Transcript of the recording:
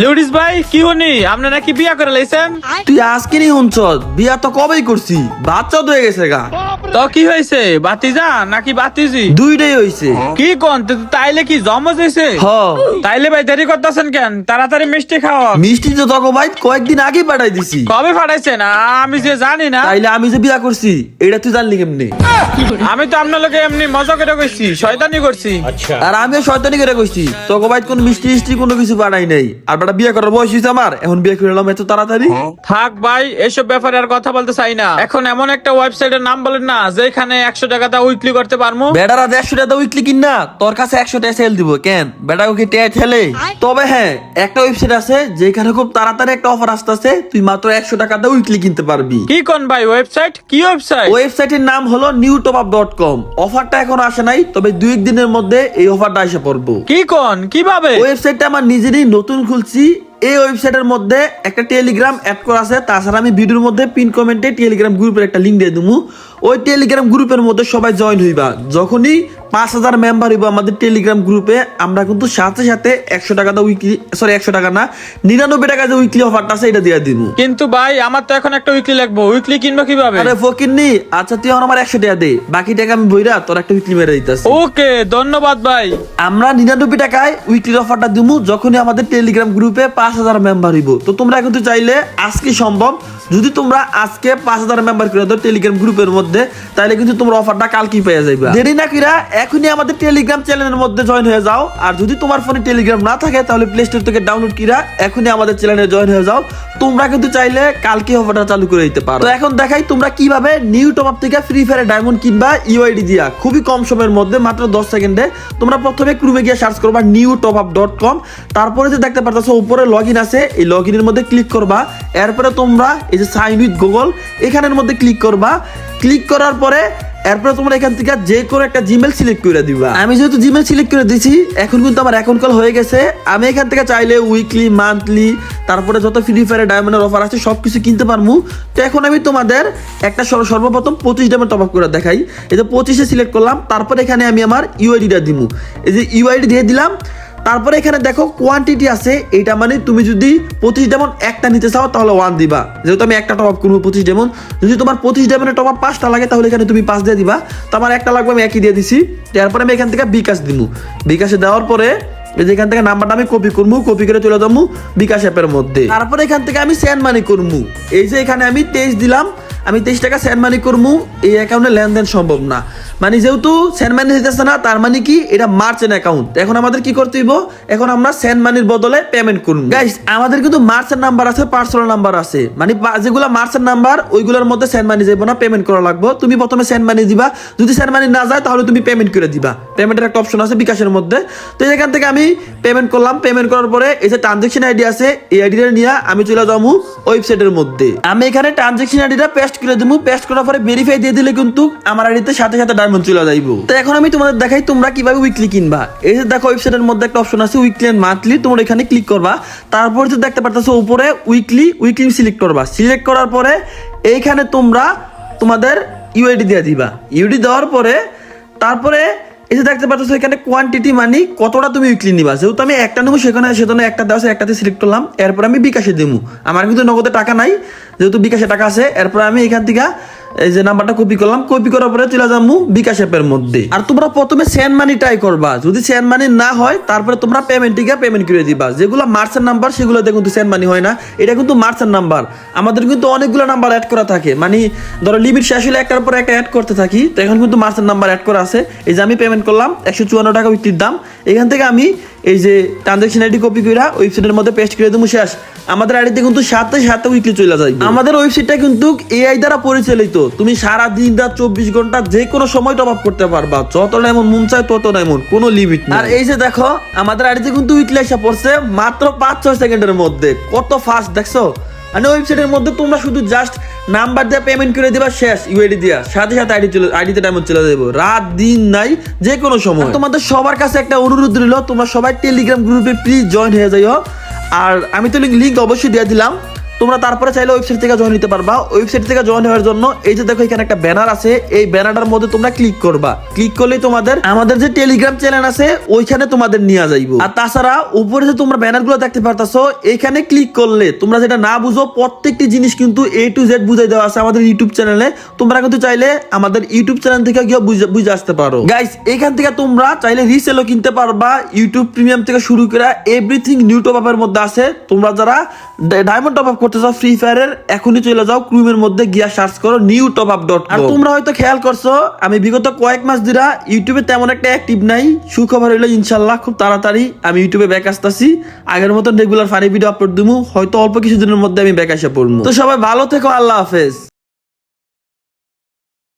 লিউডিস ভাই কি হনি? আপনি নাকি বিয়া করে লাইছেন? তুই আজকে নি হুনছ বিয়া তো কবেই করছি? বাচ্চা তো হয়ে গেছে গা। তো কি হয়েছে? বাতিজা নাকি বাতিজি দুইটাই হইছে। কি কোন তাইলে কি জমজ হয়েছে হ। তাইলে ভাই দেরি করতেছেন কেন? তাড়াতাড়ি মিষ্টি খাওয়া মিষ্টি তো তোকে ভাই কয়েকদিন আগে পাঠাই দিছি। কবে ফাটাইছেন আমি যে জানি না। তাইলে আমি যে বিয়া করছি এটা তুই জানলি কেমনি? আমি তো আপনার লোকে এমনি মজা করে কইছি শয়তানি করছি। আর আমি শয়তানি করে কইছি তোকে ভাই কোন মিষ্টি মিষ্টি কোনো কিছু পাঠাই নাই। আর বেটা বিয়া করার বয়স হয়েছে আমার এখন বিয়ে করে এলাম এত তাড়াতাড়ি। থাক ভাই এসব ব্যাপারে আর কথা বলতে চাই না। এখন এমন একটা ওয়েবসাইটের নাম বলেন না যেখানে একশো টাকাটা উইকলি করতে পারব বেটারা দেড়শো টাকা উইকলি কিন না তোর কাছে একশো টাকা সেল দিব কেন? বেটা ওকে টেয়া ঠেলে? তবে হ্যাঁ একটা ওয়েবসাইট আছে যেখানে খুব তাড়াতাড়ি একটা অফার আসতেছে তুই মাত্র একশো টাকাতে উইকলি কিনতে পারবি। কি কোন ভাই ওয়েবসাইট কি ওয়েবসাইট ওয়েবসাইটের নাম হলো new top up dot com অফারটা এখন আসে নাই তবে দুই এক দিনের মধ্যে এই অফারটা এসে পড়ব। কি কোন? কীভাবে? ওয়েবসাইটটা আমার নিজেরই নতুন খুলছি এই ওয়েবসাইটের মধ্যে একটা টেলিগ্রাম অ্যাড করা আছে, তাছাড়া আমি ভিডিওর মধ্যে পিন কমেন্টে টেলিগ্রাম গ্রুপের একটা লিঙ্ক দিয়ে দেবো ওই টেলিগ্রাম গ্রুপের মধ্যে সবাই জয়েন হইবা। যখনই পাঁচ হাজার মেম্বার হইবা আমাদের টেলিগ্রাম গ্রুপে আমরা কিন্তু সাথে সাথে একশো টাকাটা উইকলি সরি একশো টাকা না নিরানব্বই টাকা যে উইকলি অফারটা আছে এটা দিয়ে দিব। কিন্তু ভাই আমার তো এখন একটা উইকলি লাগবো। উইকলি কিনবো কীভাবে? আরে ফকিরনি আচ্ছা তুই আমার একশো টাকা দে। বাকি টাকা আমি বইরা তোর একটা উইকলি মেরে দিতেছি। ওকে ধন্যবাদ ভাই। আমরা নিরানব্বই টাকায় উইকলির অফারটা দিব যখনই আমাদের টেলিগ্রাম গ্রুপে পাঁচ হাজার মেম্বার হইব। তো তোমরা কিন্তু চাইলে আজকে সম্ভব যদি তোমরা আজকে পাঁচ হাজার মেম্বার করে দাও টেলিগ্রাম গ্রুপের মধ্যে তাহলে কিন্তু তোমরা অফারটা কালকেই পেয়ে যাবে দেরি না কিরা এখনই আমাদের টেলিগ্রাম চ্যানেলের মধ্যে জয়েন হয়ে যাও। আর যদি তোমার ফোনে টেলিগ্রাম না থাকে, তাহলে প্লে স্টোর থেকে ডাউনলোড কিরা এখনই আমাদের চ্যানেলে জয়েন হয়ে যাও। তোমরা কিন্তু চাইলে কালকে অফারটা চালু করে দিতে পারো। তো এখন দেখাই তোমরা কীভাবে নিউ টপ আপ থেকে ফ্রি ফায়ার ডায়মন্ড কিনবা ইউআইডি দিয়া। খুবই কম সময়ের মধ্যে, মাত্র দশ সেকেন্ডে। তোমরা প্রথমে ক্রুমে গিয়ে সার্চ করবা new top up dot com তারপরে যে দেখতে পারতেছো, উপরে লগ ইন আছে। এই লগ ইনের মধ্যে ক্লিক করবা। এরপরে তোমরা এই যে সাইন উইথ গুগল এখানের মধ্যে ক্লিক করবা। ক্লিক করার পরে এরপরে তোমরা এখান থেকে যে কোনো একটা জিমেল সিলেক্ট করে দিবা। আমি যেহেতু জিমেল সিলেক্ট করে দিছি, এখন কিন্তু আমার অ্যাকাউন্ট কল হয়ে গেছে। আমি এখান থেকে চাইলে উইকলি মান্থলি তারপরে যত ফ্রি ফায়ার ডায়মন্ডের অফার আছে সব কিছু কিনতে পারব তো এখন আমি তোমাদের একটা সর্বপ্রথম পঁচিশ ডায়মন্ড টপ আপ করে দেখাই। এই যে পঁচিশে সিলেক্ট করলাম, তারপরে এখানে আমি আমার ইউআইডিটা দিব এই যে ইউআইডি দিয়ে দিলাম তারপরে এখানে দেখো কোয়ান্টিটি আছে এটা মানে তুমি যদি পঁচিশ ডেমন একটা নিতে চাও, তাহলে ওয়ান দিবা। যেহেতু আমি একটা টপ আপ করব পঁচিশ ডেমন যদি তোমার পঁচিশ ডেমনের টপ আপ পাঁচটা লাগে, তাহলে এখানে তুমি পাঁচ দিয়ে দিবা। তো আমার একটা লাগবে, আমি একই দিয়ে দিছি। তারপরে আমি এখান থেকে বিকাশ দিব বিকাশে দেওয়ার পরে, এই যে এখান থেকে নাম্বারটা আমি কপি করব কপি করে চলে যাব বিকাশ অ্যাপের মধ্যে। তারপরে এখান থেকে আমি সেন্ড মানি করব এই যে এখানে আমি তেইশ দিলাম, আমি তেইশ টাকা সেন্ড মানি করব এই অ্যাকাউন্টে লেনদেন সম্ভব না। মানে যেহেতু সেন্ড মানি দিতেছে না, তার মানে কি? এটা মার্চেন্ট অ্যাকাউন্ট এখন আমাদের কি করতে হইব? এখন আমরা সেন্ড মানির বদলে পেমেন্ট করব। গাইস আমাদের কিন্তু মার্চেন্ট নাম্বার আছে পার্সোনাল নাম্বার আছে। মানে যেগুলো মার্চেন্ট নাম্বার ওইগুলোর মধ্যে সেন্ড মানি যাব না পেমেন্ট করা লাগবে। তুমি প্রথমে সেন্ড মানি দিবা। যদি সেন্ড মানি না যায়, তাহলে তুমি পেমেন্ট করে দিবা। পেমেন্টের একটা অপশন আছে বিকাশের মধ্যে। তো এখান থেকে আমি পেমেন্ট করলাম। পেমেন্ট করার পরে এই যে ট্রানজেকশন আইডি আছে, এই আইডিটা নিয়ে আমি চলে যাব ওয়েবসাইটের মধ্যে। আমি এখানে ট্রানজেকশন আইডিটা পেস্ট করে দেবো। পেস্ট করার পরে ভেরিফাই দিয়ে দিলে কিন্তু আমার আইডিতে সাথে সাথে ডায়মন্ড চলে যাইবো? তো এখন আমি তোমাদের দেখাই তোমরা কীভাবে উইকলি কিনবা। এই যে দেখো ওয়েবসাইটের মধ্যে একটা অপশন আছে উইকলি এন্ড মান্থলি তোমরা এখানে ক্লিক করবা। তারপরে যে দেখতে পারতেছো উপরে উইকলি উইকলি সিলেক্ট করবা। সিলেক্ট করার পরে এইখানে তোমরা তোমাদের ইউআইডি দিয়ে দিবা। ইউডি দেওয়ার পরে তারপরে এই যে দেখতে পাচ্ছ এখানে কোয়ান্টিটি মানি কতটা তুমি উইকলি নিবা। যেহেতু আমি একটা নেব, সেখানে সেখানে একটা দেওয়া একটাতে সিলেক্ট করলাম। এরপর আমি বিকাশে দেবো। আমার কিন্তু নগদে টাকা নাই। যেহেতু বিকাশে টাকা আছে, এরপর আমি এখান থেকে এই যে নাম্বারটা কপি করলাম কপি করার পরে চলে যাব বিকাশ অ্যাপের মধ্যে। আর তোমরা প্রথমে সেন্ড মানি ট্রাই করবা। যদি সেন্ড মানি না হয়, তারপরে তোমরা পেমেন্ট পেমেন্টটিকে পেমেন্ট করে দিবা। যেগুলো মার্চের নাম্বার সেগুলোতে কিন্তু সেন্ড মানি হয় না। এটা কিন্তু মার্চের নাম্বার আমাদের কিন্তু অনেকগুলো নাম্বার অ্যাড করা থাকে। মানে ধরো লিমিট শেষ হলে একটার পর একটা অ্যাড করতে থাকি, তো এখন কিন্তু মার্চের নাম্বার অ্যাড করা আছে। এই যে আমি পেমেন্ট করলাম, একশো চুয়ান্ন টাকা উইকলির দাম। এখান থেকে আমি এই যে ট্রানজাকশন আইডি কপি করে ওয়েবসাইটের মধ্যে পেস্ট করে দেবো শেষ। আমাদের আইডিতে কিন্তু সাথে সাথে উইকলি চলে যায়। আমাদের ওয়েবসাইটটা কিন্তু এআই দ্বারা পরিচালিত। তুমি সারা দিন রাত চব্বিশ ঘণ্টা যে কোনো সময় টপ আপ করতে পারবা। যত না এমন মন চায় তত না এমন কোনো লিমিট আর এই যে দেখো আমাদের আইডিতে কিন্তু উইকলি এসে পড়ছে মাত্র পাঁচ ছয় সেকেন্ডের মধ্যে। কত ফাস্ট দেখছ? মানে ওয়েবসাইটের মধ্যে তোমরা শুধু জাস্ট নাম্বার দিয়ে পেমেন্ট করে দিবা, শেষ ইউআইডি দিয়া। সাথে সাথে আইডি চলে আইডিতে ডায়মন্ড চলে যাব রাত, দিন, নাই, যে কোনো সময়। তোমাদের সবার কাছে একটা অনুরোধ রইল, তোমরা সবাই টেলিগ্রাম গ্রুপে প্লিজ জয়েন হয়ে যাইও। আর আমি তো লিঙ্ক অবশ্যই দিয়ে দিলাম। তোমরা তারপরে চাইলে ওয়েবসাইট থেকে জয়েন নিতে পারবা। ওয়েবসাইট থেকে জয়েন হওয়ার জন্য এই যে দেখো এখানে একটা ব্যানার আছে, এই ব্যানারটার মধ্যে তোমরা ক্লিক করবা। ক্লিক করলেই তোমাদের, আমাদের যে টেলিগ্রাম চ্যানেল আছে, ওইখানে তোমাদের নিয়ে যাইবো। আর তাছাড়া উপরে যে তোমরা ব্যানারগুলো দেখতে পারতাছো, এখানে ক্লিক করলে তোমরা যেটা না বুঝো, প্রত্যেকটি জিনিস কিন্তু এ টু জেড বুঝাই দেওয়া আছে আমাদের ইউটিউব চ্যানেলে তোমরা কিন্তু চাইলে আমাদের ইউটিউব চ্যানেল থেকে গিয়ে বুঝে বুঝে আসতে পারো। গাইস এখান থেকে তোমরা চাইলে রিসেলও কিনতে পারবা। ইউটিউব প্রিমিয়াম থেকে শুরু করে এভরিথিং নিউ টপ আপের মধ্যে আছে। তোমরা যারা ডায়মন্ড টপ আপ করতে চাও ফ্রি ফায়ারের এখনই চলে যাও ক্রুমের মধ্যে গিয়া সার্চ করো নিউ টপ আপ ডট আর তোমরা হয়তো খেয়াল করছ, আমি বিগত কয়েক মাস ধরে ইউটিউবে তেমন একটা অ্যাক্টিভ নাই। সুখবর হইল ইনশাল্লাহ খুব তাড়াতাড়ি আমি ইউটিউবে ব্যাক আসতেছি। আগের মতন রেগুলার ফানি ভিডিও আপলোড দিবো হয়তো অল্প কিছুদিনের মধ্যে আমি ব্যাক আসে পড়ব তো সবাই ভালো থেকো, আল্লাহ হাফেজ।